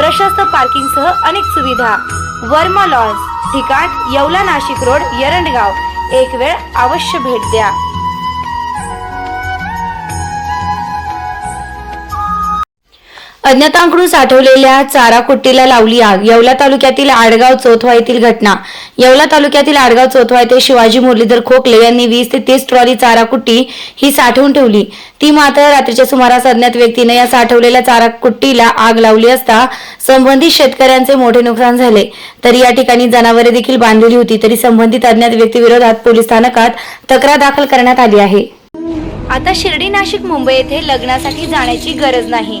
प्रशस्त पार्किंगसह अनेक सुविधा. वर्मा लॉन्स ठिकाण येवला नाशिक रोड यरंडगाव. एक वेळ अवश्य भेट द्या. अज्ञातांकडून साठवलेल्या चारा कुट्टीला लावली आग. येवला तालुक्यातील आडगाव चोथवा येथील घटना. येवला तालुक्यातील आडगाव चोथवा येथे शिवाजी मुरलीधर खोकले यांनी वीस ते तीस ट्रॉली चारा कुट्टी ही साठवून ठेवली. ती मात्र रात्रीच्या सुमारास अज्ञात व्यक्तीने या साठवलेल्या चारा कुट्टीला आग लावली असता संबंधित शेतकऱ्यांचे मोठे नुकसान झाले. तरी या ठिकाणी जनावरे देखील बांधलेली होती. तरी संबंधित अज्ञात व्यक्तीविरोधात पोलीस स्थानकात तक्रार दाखल करण्यात आली आहे. आता शिर्डी नाशिक मुंबई येथे लग्नासाठी जाण्याची गरज नाही.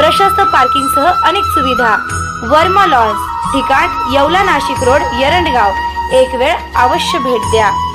प्रशस्त पार्किंगसह अनेक सुविधा. वर्मा लॉन्स ठिकाण येवला नाशिक रोड यरंडगाव. एक वेळ अवश्य भेट द्या.